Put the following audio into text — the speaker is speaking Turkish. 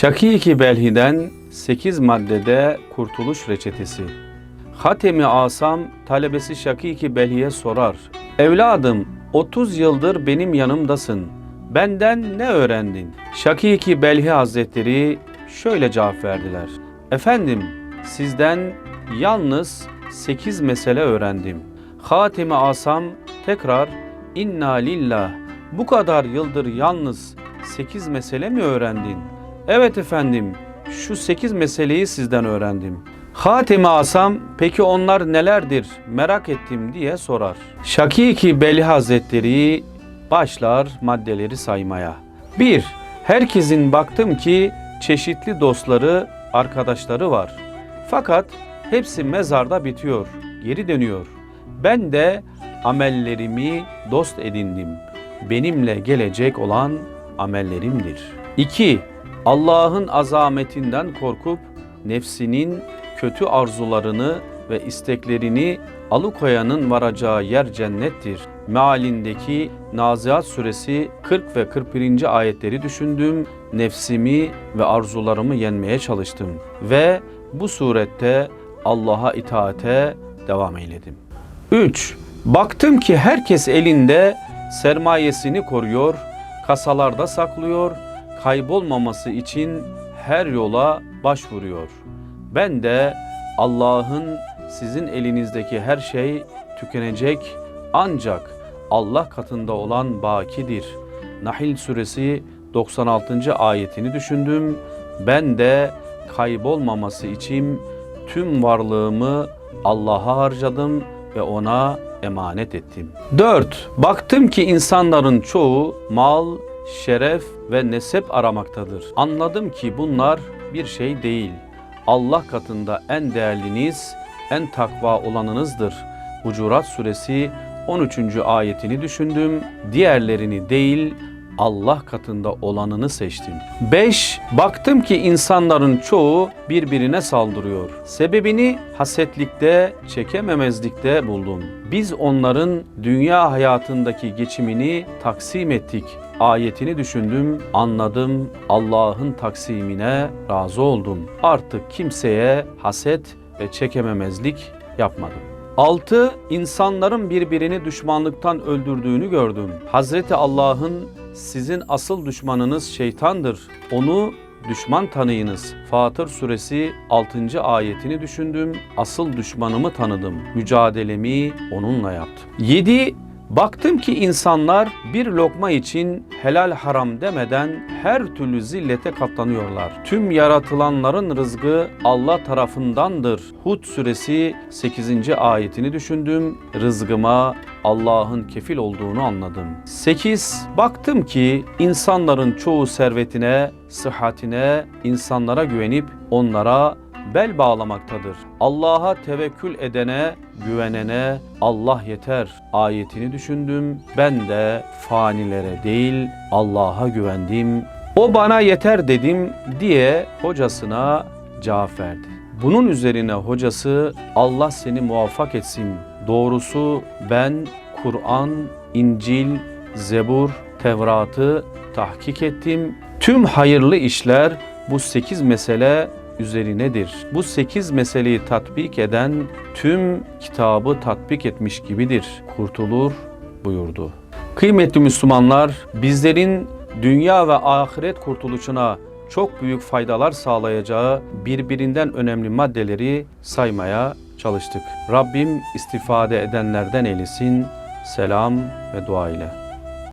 Şakiki Belhi'den 8 maddede kurtuluş reçetesi. Hatemi Asam talebesi Şakiki Belhi'ye sorar. Evladım 30 yıldır benim yanımdasın. Benden ne öğrendin? Şakiki Belhi Hazretleri şöyle cevap verdiler. Efendim sizden yalnız 8 mesele öğrendim. Hatemi Asam tekrar inna lillah bu kadar yıldır yalnız 8 mesele mi öğrendin? Evet efendim, şu sekiz meseleyi sizden öğrendim. Hatemi Asam, peki onlar nelerdir merak ettim diye sorar. Şakiki Beli Hazretleri başlar maddeleri saymaya. 1. Herkesin baktım ki çeşitli dostları, arkadaşları var. Fakat hepsi mezarda bitiyor, geri dönüyor. Ben de amellerimi dost edindim. Benimle gelecek olan amellerimdir. 2. Allah'ın azametinden korkup nefsinin kötü arzularını ve isteklerini alıkoyanın varacağı yer cennettir. Mealindeki Nazihat suresi 40 ve 41. ayetleri düşündüm, nefsimi ve arzularımı yenmeye çalıştım ve bu surette Allah'a itaate devam eyledim. 3. Baktım ki herkes elinde sermayesini koruyor, kasalarda saklıyor, kaybolmaması için her yola başvuruyor. Ben de Allah'ın sizin elinizdeki her şey tükenecek ancak Allah katında olan bakidir. Nahil suresi 96. ayetini düşündüm. Ben de kaybolmaması için tüm varlığımı Allah'a harcadım ve ona emanet ettim. 4. Baktım ki insanların çoğu mal, şeref ve nesep aramaktadır. Anladım ki bunlar bir şey değil. Allah katında en değerliniz, en takva olanınızdır. Hucurat suresi 13. ayetini düşündüm. Diğerlerini değil, Allah katında olanını seçtim. 5. Baktım ki insanların çoğu birbirine saldırıyor. Sebebini hasetlikte, çekememezlikte buldum. Biz onların dünya hayatındaki geçimini taksim ettik. Ayetini düşündüm, anladım. Allah'ın taksimine razı oldum. Artık kimseye haset ve çekememezlik yapmadım. 6. İnsanların birbirini düşmanlıktan öldürdüğünü gördüm. Hazreti Allah'ın sizin asıl düşmanınız şeytandır. Onu düşman tanıyınız. Fatır suresi 6. ayetini düşündüm. Asıl düşmanımı tanıdım. Mücadelemi onunla yaptım. 7. Baktım ki insanlar bir lokma için helal haram demeden her türlü zillete katlanıyorlar. Tüm yaratılanların rızkı Allah tarafındandır. Hud suresi 8. ayetini düşündüm. Rızkıma Allah'ın kefil olduğunu anladım. 8. Baktım ki insanların çoğu servetine, sıhhatine, insanlara güvenip onlara bel bağlamaktadır. Allah'a tevekkül edene, güvenene Allah yeter ayetini düşündüm. Ben de fanilere değil Allah'a güvendim. O bana yeter dedim diye hocasına cevap verdi. Bunun üzerine hocası Allah seni muvaffak etsin. Doğrusu ben Kur'an, İncil, Zebur, Tevrat'ı tahkik ettim. Tüm hayırlı işler bu sekiz mesele üzerinedir. Bu sekiz meseleyi tatbik eden tüm kitabı tatbik etmiş gibidir. Kurtulur buyurdu. Kıymetli Müslümanlar, bizlerin dünya ve ahiret kurtuluşuna çok büyük faydalar sağlayacağı birbirinden önemli maddeleri saymaya çalıştık. Rabbim istifade edenlerden eylesin. Selam ve dua ile.